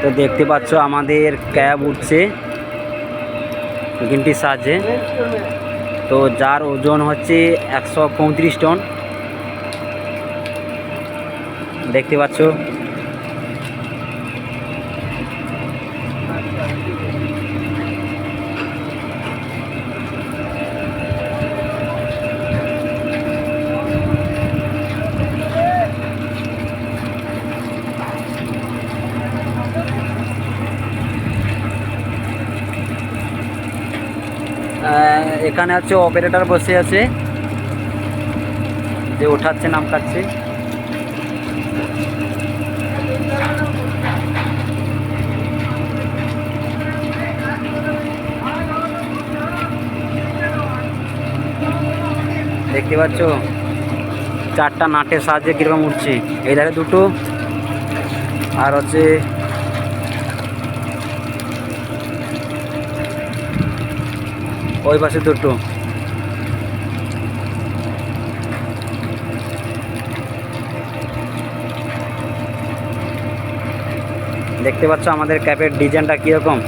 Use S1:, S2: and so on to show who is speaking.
S1: তো দেখতে পাচ্ছ আমাদের ক্যাব উঠছে গিনটির সাহায্যে। তো যার ওজন হচ্ছে একশো পঁয়ত্রিশ টন। দেখতে পাচ্ছ এখানে হচ্ছে অপারেটর বসে আছে। যে ওঠাচ্ছে নাম কাটছে দেখতে পাচ্ছ? চারটা নাটের সাহায্যে কীরকম উঠছে। এই ধারে দুটো। আর হচ্ছে ওই পাশে দুটো দেখতে পাচ্ছ আমাদের ক্যাপের ডিজাইনটা কীরকম?